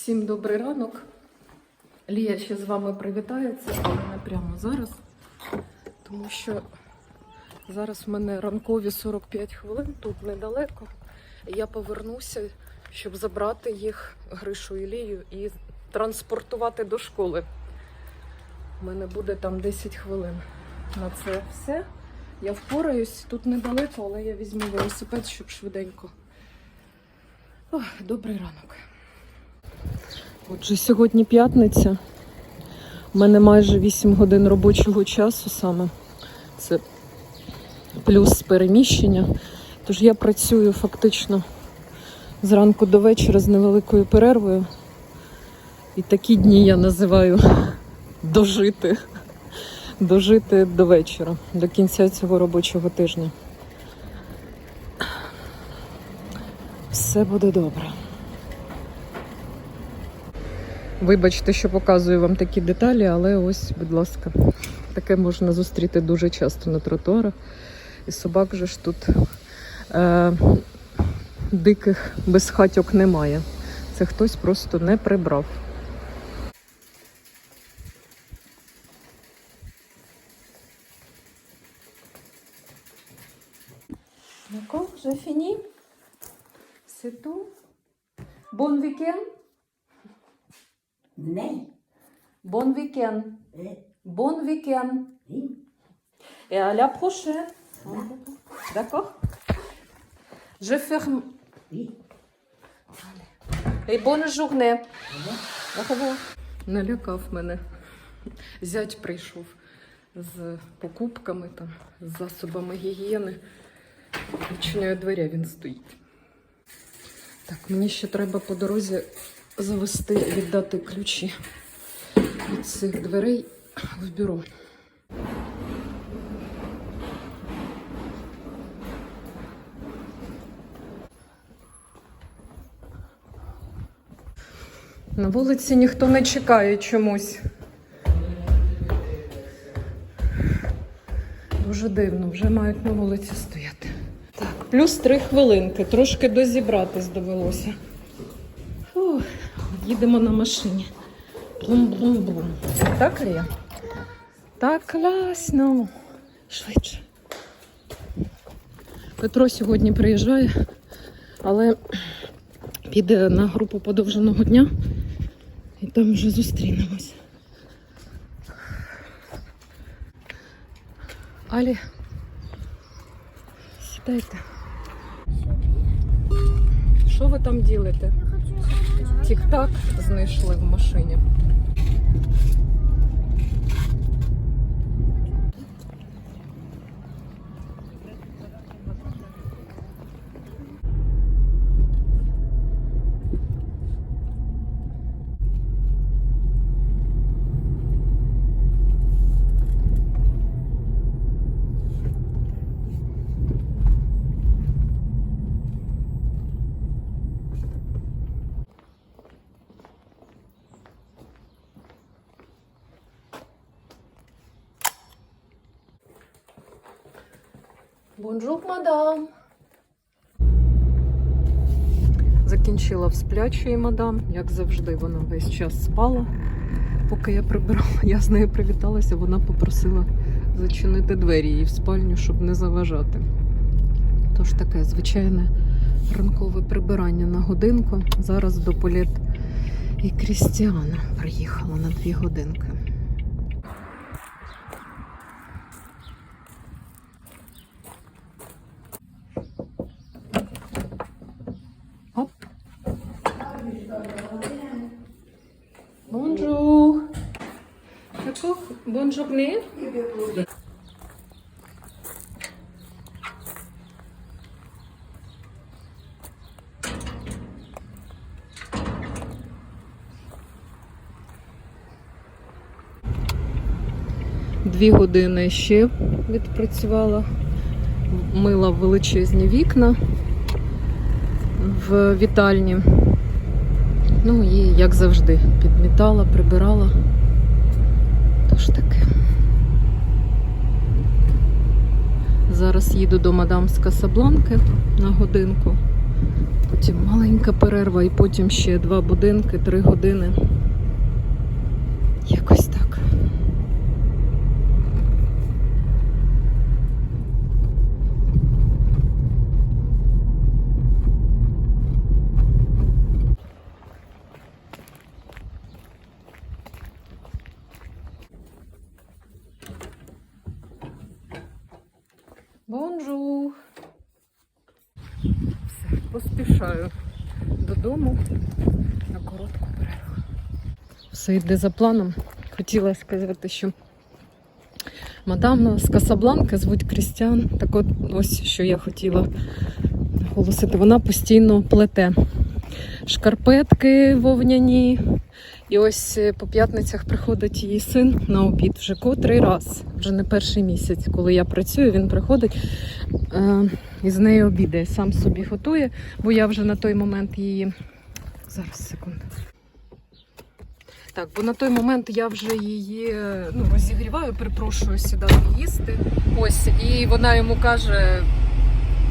Всім добрий ранок. Лія ще з вами привітається, але не прямо зараз, тому що зараз в мене ранкові 45 хвилин, тут недалеко. Я повернуся, щоб забрати їх Гришу і Лію і транспортувати до школи. У мене буде там 10 хвилин на це все. Я впораюсь тут недалеко, але я візьму велосипед, щоб швиденько. Ох, добрий ранок. Отже, сьогодні п'ятниця. У мене майже 8 годин робочого часу саме. Це плюс переміщення. Тож я працюю фактично зранку до вечора з невеликою перервою. І такі дні я називаю дожити. Дожити до вечора, до кінця цього робочого тижня. Все буде добре. Вибачте, що показую вам такі деталі, але ось, будь ласка, таке можна зустріти дуже часто на тротуарах. І собак же ж тут е, диких безхатьок немає. Це хтось просто не прибрав. D'accord, j'ai fini. C'est tout. Bon. Bon week-end. Eh, Bon week-end. oui. Et à la prochaine. D'accord Je ferme. Oui. Et bonne journée. Au revoir. Налякав мене. Зять прийшов з покупками, там, з засобами гігієни. Відчиняю двері, він стоїть. Так, мені ще треба по дорозі завести, віддати ключі від цих дверей в бюро. На вулиці ніхто не чекає чомусь. Дуже дивно, вже мають на вулиці стояти. Так, плюс три хвилинки. Трошки дозібратись довелося. Їдемо на машині. Блум-блум-блум. Так, Лія? Так класно. Швидше. Петро сьогодні приїжджає, але піде на групу подовженого дня і там вже зустрінемось. Алі, сідайте. Що ви там ділите? Тік-так знайшли в машині. Бонжур, мадам. Закінчила в сплячої мадам, як завжди, вона весь час спала. Поки я прибирала, я з нею привіталася, вона попросила зачинити двері їй в спальню, щоб не заважати. Тож таке звичайне ранкове прибирання на годинку. Зараз до Політ і Крістіана приїхала на дві годинки. Hop. Bonjour. D'accord Bonne journée. Дві години ще відпрацювала, мила величезні вікна в вітальні. Ну і як завжди, підмітала, прибирала. Тож таке. Зараз їду до мадам з Касабланки на годинку. Потім маленька перерва, і потім ще два будинки, три години. Якось так. Бонжур! Все, поспішаю додому на коротку перерву. Все йде за планом. Хотіла сказати, що мадам з Касабланки звуть Крістіан. Так от ось що я хотіла наголосити. Вона постійно плете шкарпетки вовняні. І ось е, по п'ятницях приходить її син на обід вже котрий раз, вже не перший місяць, коли я працюю, він приходить е, і з нею обідає. Сам собі готує, бо я вже на той момент її. Зараз секунду. Так, бо на той момент я вже її ну, розігріваю, перепрошую сідати їсти. Ось, і вона йому каже: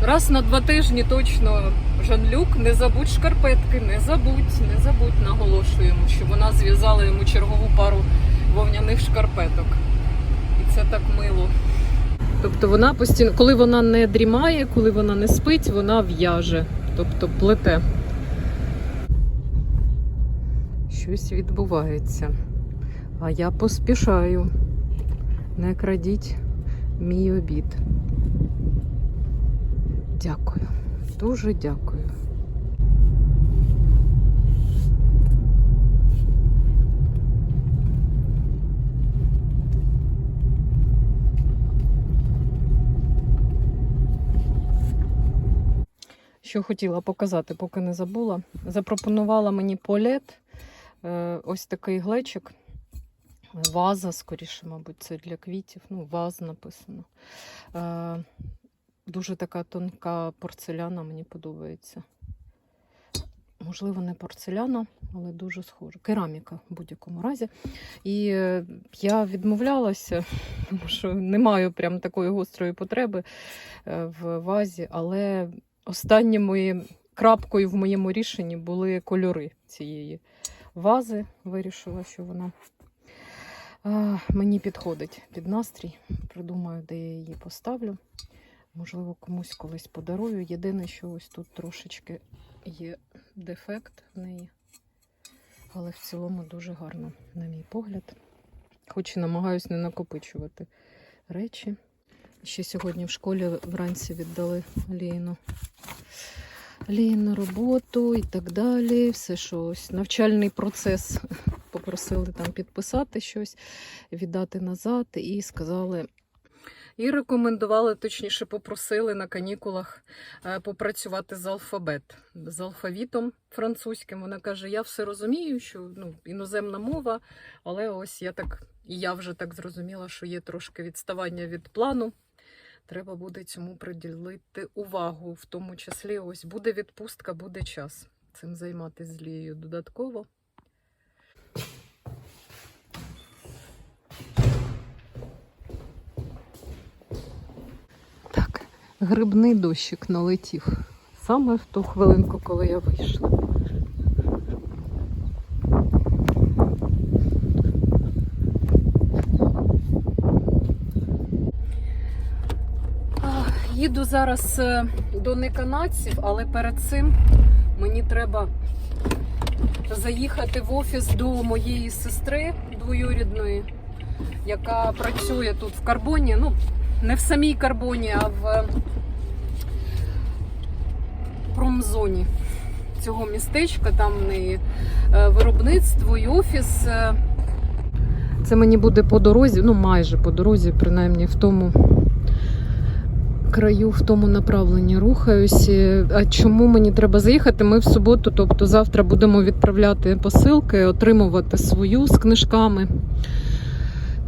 раз на два тижні точно Жан-Люк, не забудь шкарпетки, не забудь, не забудь, наголошую йому, що вона зв'язала йому чергову пару вовняних шкарпеток. І це так мило. Тобто вона постійно, коли вона не дрімає, коли вона не спить, вона в'яже, тобто плете. Щось відбувається. А я поспішаю. Не крадіть мій обід. Дякую. Дуже дякую. Що хотіла показати, поки не забула. Запропонувала мені полет. Е, ось такий глечик. Ваза, скоріше, мабуть, це для квітів. Ну, ваз написано. Е, Дуже така тонка порцеляна, мені подобається. Можливо, не порцеляна, але дуже схожа. Кераміка в будь-якому разі. І е, я відмовлялася, тому що не маю прям такої гострої потреби в вазі, але останнім крапкою в моєму рішенні були кольори цієї вази. Вирішила, що вона мені підходить під настрій. Придумаю, де я її поставлю. Можливо, комусь колись подарую. Єдине, що ось тут трошечки є дефект в неї. Але в цілому дуже гарно, на мій погляд. Хоч і намагаюсь не накопичувати речі. Ще сьогодні в школі вранці віддали Ліну. Ліну роботу і так далі. Все, що ось навчальний процес попросили там підписати щось, віддати назад і сказали. І рекомендували, точніше, попросили на канікулах е, попрацювати з алфабет, з алфавітом французьким. Вона каже: я все розумію, що ну, іноземна мова, але ось я так, і я вже так зрозуміла, що є трошки відставання від плану. Треба буде цьому приділити увагу, в тому числі ось буде відпустка, буде час цим займатися з Лією додатково. Грибний дощик налетів саме в ту хвилинку, коли я вийшла. А, Їду зараз е, до неканадців, але перед цим мені треба заїхати в офіс до моєї сестри двоюрідної, яка працює тут в карбоні. Ну, не в самій карбоні, а в промзоні цього містечка. Там в неї е, виробництво і офіс. е. Це мені буде по дорозі, ну майже по дорозі, принаймні в тому краю, в тому направленні рухаюсь. А чому мені треба заїхати? Ми в суботу, тобто завтра будемо відправляти посилки, отримувати свою з книжками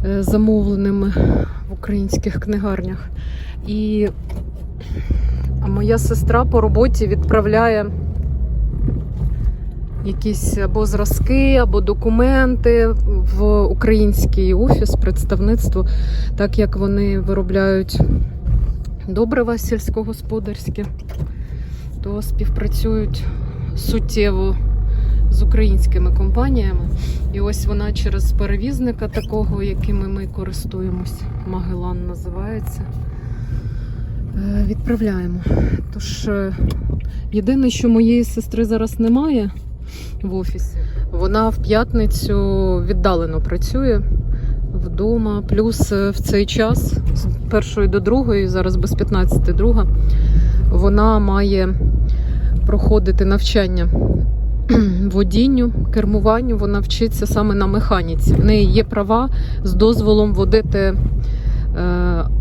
е, замовленими в українських книгарнях. І моя сестра по роботі відправляє якісь або зразки, або документи в український офіс, представництво, так як вони виробляють добрива сільськогосподарські. то співпрацюють суттєво з українськими компаніями. І ось вона через перевізника такого, якими ми користуємось, Магелан називається. е, Відправляємо. Тож е, єдине, що моєї сестри зараз немає в офісі. Вона в п'ятницю віддалено працює вдома. Плюс е, в цей час з першої до другої, зараз без 15 друга, вона має проходити навчання водінню, кермуванню. Вона вчиться саме на механіці. В неї є права з дозволом водити е,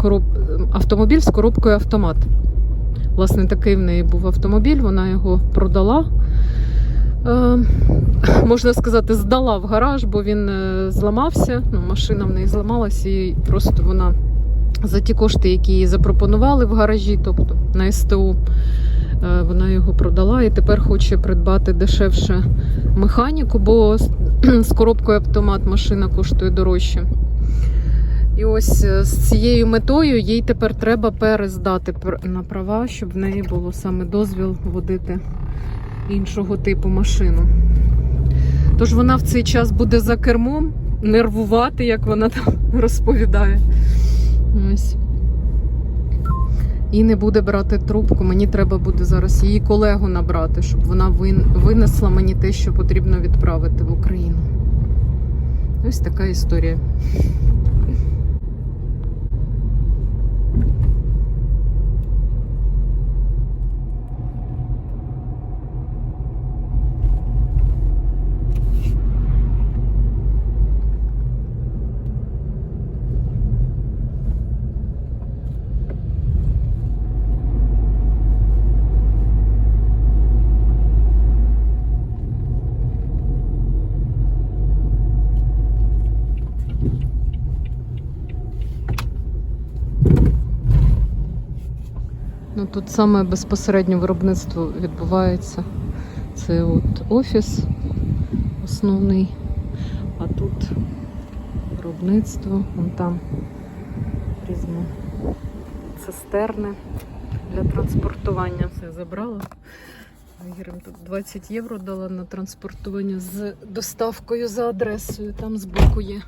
короб... автомобіль з коробкою автомат. Власне, такий в неї був автомобіль, вона його продала. Е, можна сказати, здала в гараж, бо він е, зламався. Ну, машина в неї зламалась, і просто вона за ті кошти, які їй запропонували в гаражі, тобто на СТО, е, вона його продала і тепер хоче придбати дешевше механіку, бо з- коробкою автомат машина коштує дорожче. І ось з цією метою їй тепер треба перездати на права, щоб в неї було саме дозвіл водити іншого типу машину. Тож вона в цей час буде за кермом нервувати, як вона там розповідає. Ось. І не буде брати трубку. Мені треба буде зараз її колегу набрати, щоб вона винесла мені те, що потрібно відправити в Україну. Ось така історія. Тут саме безпосередньо виробництво відбувається. Це от офіс основний, а тут виробництво, вон там різні цистерни для транспортування. Все забрала. Ігорем тут 20 євро дала на транспортування з доставкою за адресою. Там збоку є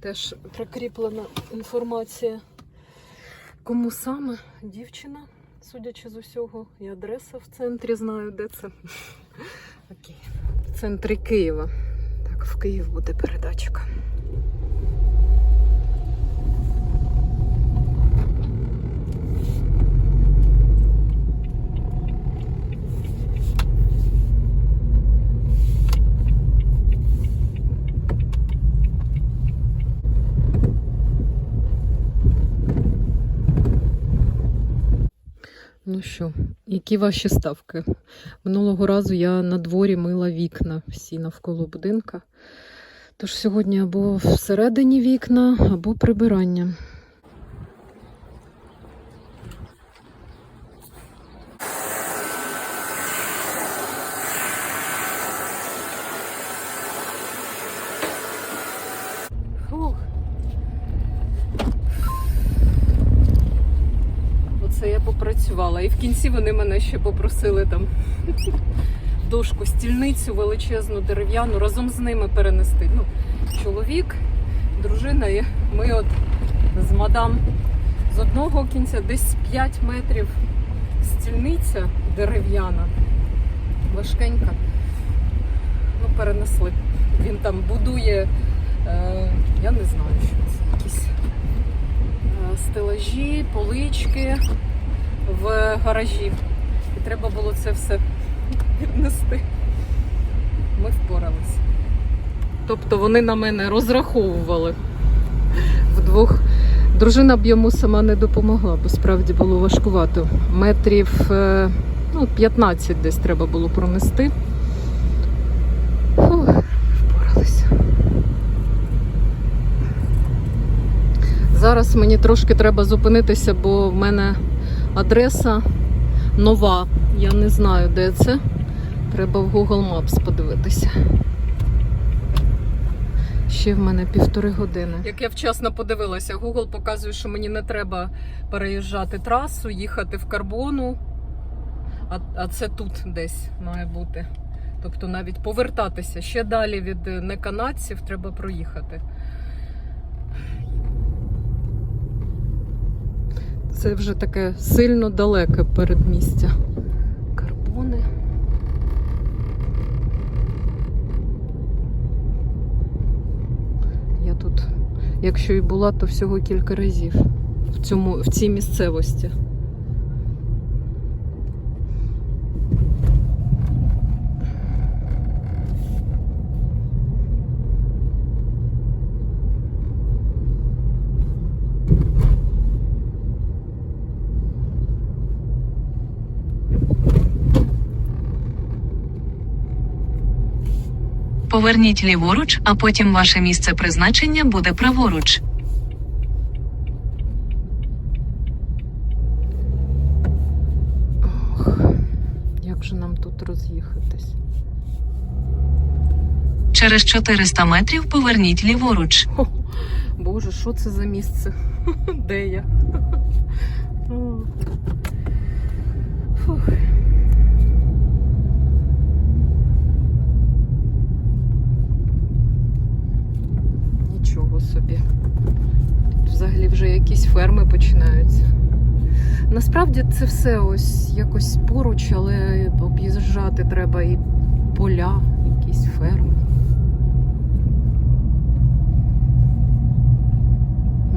теж прикріплена інформація. Кому саме дівчина, судячи з усього, і адреса в центрі знаю, де це. Окей. В центрі Києва. Так, в Київ буде передачка. Ну що, які ваші ставки? Минулого разу я на дворі мила вікна всі навколо будинка. Тож сьогодні або всередині вікна, або прибирання. Фух. Оце я попрацювала. І в кінці вони мене ще попросили там дошку, стільницю величезну, дерев'яну, разом з ними перенести. Ну, чоловік, дружина, і ми от з мадам з одного кінця десь 5 метрів стільниця дерев'яна, важкенька. Ну, перенесли. Він там будує, е, я не знаю, що це, якісь е, стелажі, полички в гаражі. І треба було це все віднести. Ми впоралися. Тобто вони на мене розраховували вдвох. Дружина б йому сама не допомогла, бо справді було важкувато. Метрів е, ну, 15 десь треба було пронести. Фух, впоралися. Зараз мені трошки треба зупинитися, бо в мене адреса нова. Я не знаю, де це. Треба в Google Maps подивитися. Ще в мене півтори години. Як я вчасно подивилася, Google показує, що мені не треба переїжджати трасу, їхати в карбону. А, а це тут десь має бути. Тобто навіть повертатися ще далі від неканадців треба проїхати. Це вже таке сильно далеке передмістя. Карбони. Я тут, якщо і була, то всього кілька разів в, цьому, в цій місцевості. Поверніть ліворуч, а потім ваше місце призначення буде праворуч. Ох, як же нам тут роз'їхатись? Через 400 метрів поверніть ліворуч. Боже, що це за місце? Де я? О. Фух. Нічого собі. Тут взагалі вже якісь ферми починаються. Насправді це все ось якось поруч, але об'їжджати треба і поля, якісь ферми.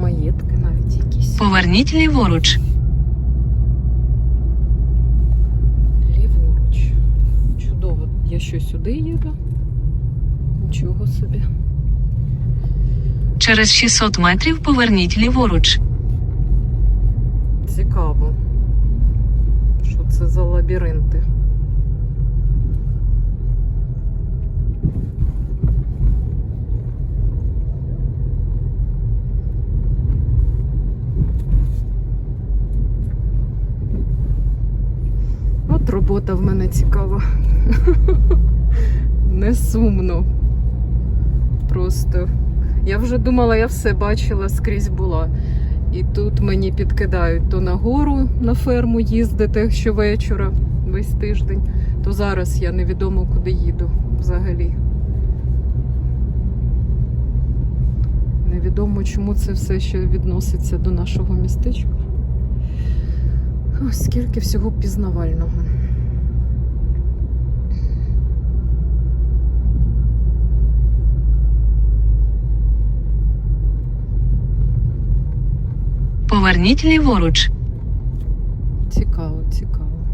Маєтки навіть якісь. Поверніть ліворуч. Ліворуч. Чудово. Я що сюди їду? Нічого собі. Через 600 метрів поверніть ліворуч. Цікаво. Що це за лабіринти? От робота в мене цікава. Не сумно. Просто. Я вже думала, я все бачила, скрізь була. І тут мені підкидають то нагору на ферму їздити щовечора весь тиждень, то зараз я невідомо куди їду взагалі. Невідомо, чому це все ще відноситься до нашого містечка. Ось скільки всього пізнавального. Поверніть ліворуч. Цікаво, цікаво.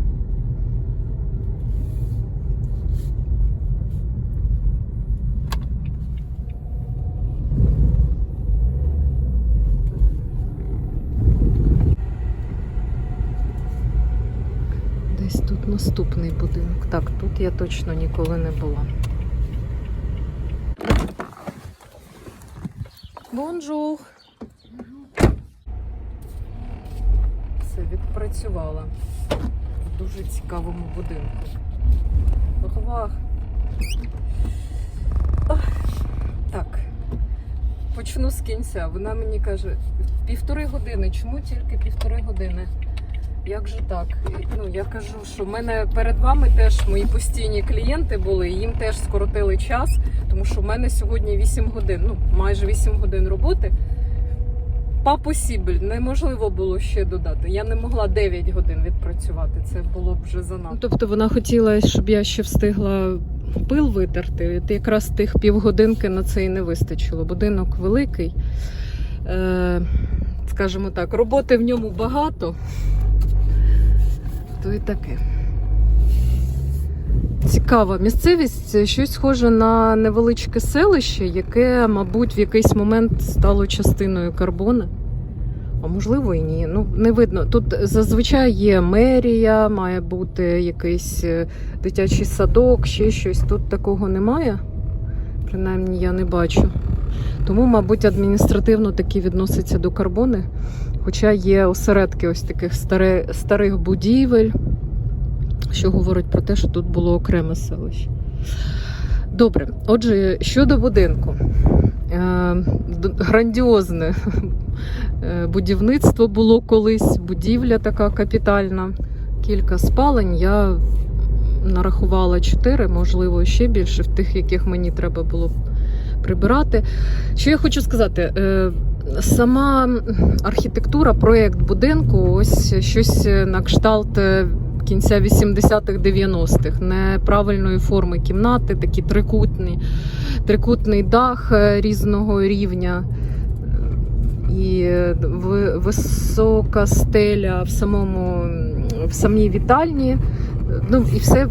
Десь тут наступний будинок. Так, тут я точно ніколи не була. Бонжур! Все відпрацювала в дуже цікавому будинку. Охвах. Ах, Так. Почну з кінця. Вона мені каже, півтори години. Чому тільки півтори години? Як же так? Ну, я кажу, що в мене перед вами теж мої постійні клієнти були, і їм теж скоротили час, тому що в мене сьогодні 8 годин, ну майже 8 годин роботи. Папосібель, неможливо було ще додати. Я не могла 9 годин відпрацювати. Це було б вже занадто. Тобто вона хотіла, щоб я ще встигла пил витерти. Якраз тих півгодинки на це і не вистачило. Будинок великий. Е, скажімо так, роботи в ньому багато. То і таке. Цікава місцевість, щось схоже на невеличке селище, яке, мабуть, в якийсь момент стало частиною карбона. А можливо і ні. Ну, не видно. Тут зазвичай є мерія, має бути якийсь е, дитячий садок, ще щось. Тут такого немає. Принаймні я не бачу. Тому, мабуть, адміністративно такі відносяться до карбони. Хоча є осередки ось таких старих будівель, що говорить про те, що тут було окреме селище. Добре, отже, щодо будинку. Е, Грандіозне е, будівництво було колись, будівля така капітальна. кілька спалень. Я нарахувала чотири, можливо, ще більше в тих, яких мені треба було прибирати. Що я хочу сказати? Е, Сама архітектура, проєкт будинку, ось щось на кшталт кінця 80-х, 90-х. Неправильної форми кімнати, такі трикутні, трикутний дах е, різного рівня. І е, висока стеля в самому в самій вітальні. Ну і все е,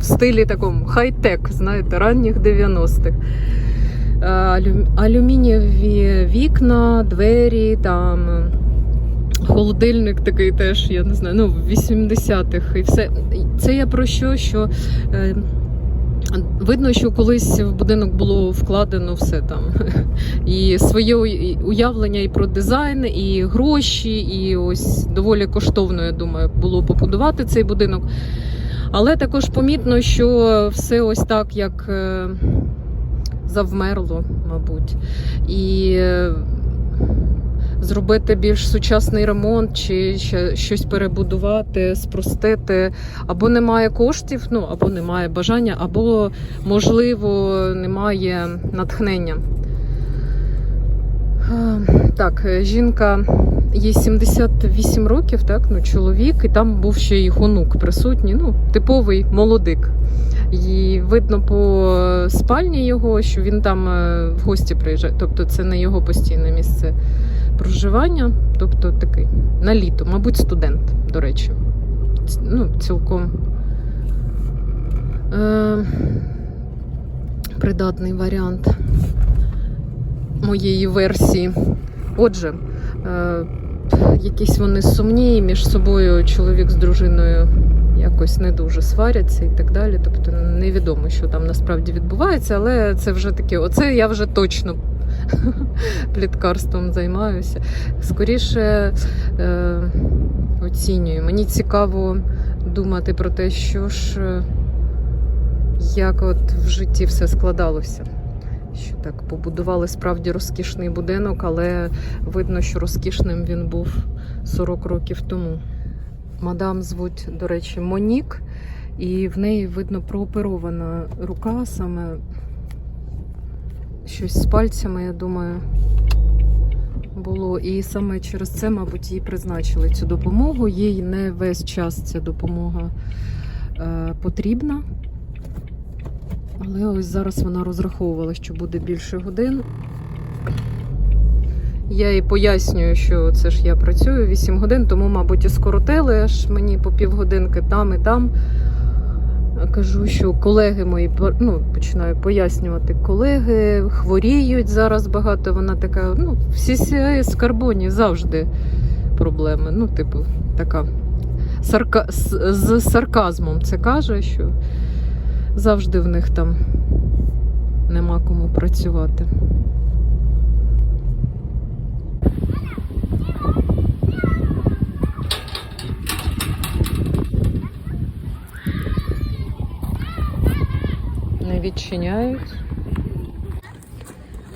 в стилі такому хай-тек, знаєте, ранніх 90-х. Е, алю- алюмінієві вікна, двері, там холодильник такий теж, я не знаю, ну, 80-х і все. Це я про що? що е, Видно, що колись в будинок було вкладено все там. І своє уявлення і про дизайн, і гроші, і ось доволі коштовно, я думаю, було побудувати цей будинок. Але також помітно, що все ось так, як е, завмерло, мабуть. І е, зробити більш сучасний ремонт чи щось перебудувати, спростити. Або немає коштів, ну або немає бажання, або, можливо, немає натхнення. Е, Так, жінка їй 78 років, так, ну, чоловік, і там був ще й онук присутній, ну, типовий молодик. І видно по спальні його, що він там е, в гості приїжджає. Тобто це не його постійне місце проживання, тобто такий на літо, мабуть, студент, до речі. Ну, цілком е, придатний варіант моєї версії. Отже, е, якісь вони сумні, між собою чоловік з дружиною якось не дуже сваряться і так далі. Тобто невідомо, що там насправді відбувається, але це вже таке, оце я вже точно пліткарством займаюся. Скоріше е, оцінюю. Мені цікаво думати про те, що ж, е, як от в житті все складалося. Що так побудували справді розкішний будинок, але видно, що розкішним він був 40 років тому. Мадам звуть, до речі, Монік, і в неї видно прооперована рука, саме щось з пальцями, я думаю, було. І саме через це, мабуть, їй призначили цю допомогу. Їй не весь час ця допомога е, потрібна. Але ось зараз вона розраховувала, що буде більше годин. Я їй пояснюю, що це ж я працюю 8 годин, тому, мабуть, і скоротили аж мені по півгодинки там і там. Кажу, що колеги мої ну, починаю пояснювати, колеги хворіють зараз багато. Вона така, ну, в CCIS в карбоні завжди проблеми. Ну, типу, така сарка... з сарказмом це каже, що завжди в них там нема кому працювати. Відчиняють.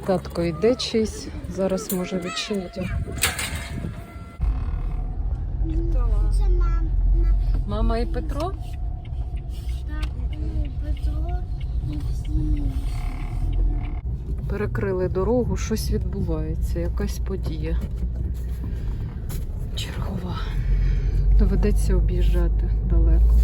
Татко йде чийсь, зараз може відчинити. Це мама. Мама і Петро? Перекрили дорогу, щось відбувається, якась подія. Чергова. Доведеться об'їжджати далеко.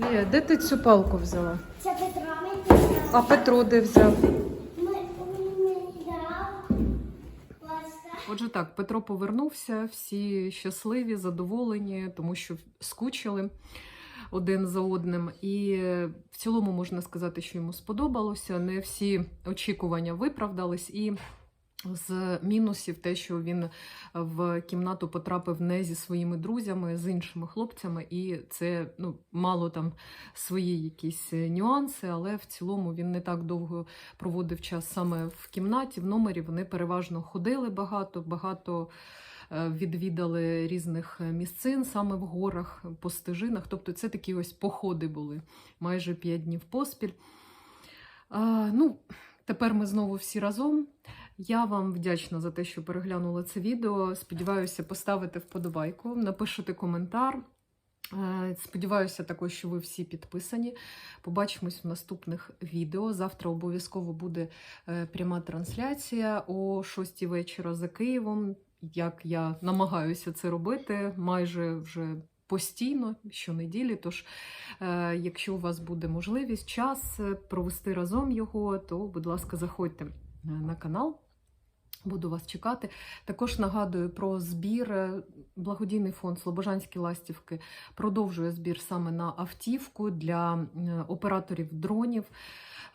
Лія, де ти цю палку взяла? Це Петро мені А Петро де взяв? Ми мені дав. Отже, так, Петро повернувся, всі щасливі, задоволені, тому що скучили один за одним. І е, в цілому можна сказати, що йому сподобалося. Не всі очікування виправдались. І з мінусів те, що він в кімнату потрапив не зі своїми друзями, з іншими хлопцями, і це ну, мало там свої якісь е, нюанси, але в цілому він не так довго проводив час саме в кімнаті, в номері. Вони переважно ходили багато, багато е, відвідали різних е, місцин саме в горах, по стежинах. Тобто це такі ось походи були майже п'ять днів поспіль. А, ну, тепер ми знову всі разом. Я вам вдячна за те, що переглянули це відео. Сподіваюся, поставите вподобайку, напишете коментар. Е, Сподіваюся також, що ви всі підписані. Побачимось в наступних відео. Завтра обов'язково буде е, пряма трансляція о 6 вечора за Києвом. Як я намагаюся це робити майже вже постійно, щонеділі. Тож, е, якщо у вас буде можливість, час провести разом його, то, будь ласка, заходьте на канал. Буду вас чекати. Також нагадую про збір. Е, Благодійний фонд Слобожанські ластівки продовжує збір саме на автівку для е, операторів дронів.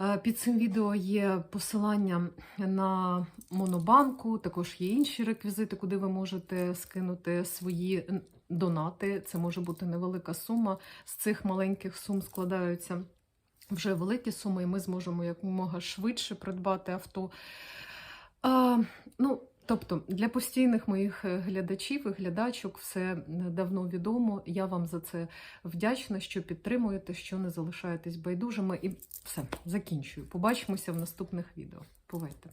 Е, Під цим відео є посилання на монобанку, також є інші реквізити, куди ви можете скинути свої донати. Це може бути невелика сума. З цих маленьких сум складаються вже великі суми, і ми зможемо якомога швидше придбати авто. А, ну, тобто, для постійних моїх е, глядачів і глядачок все е, давно відомо. Я вам за це вдячна, що підтримуєте, що не залишаєтесь байдужими. І все, закінчую. Побачимося в наступних відео. Бувайте!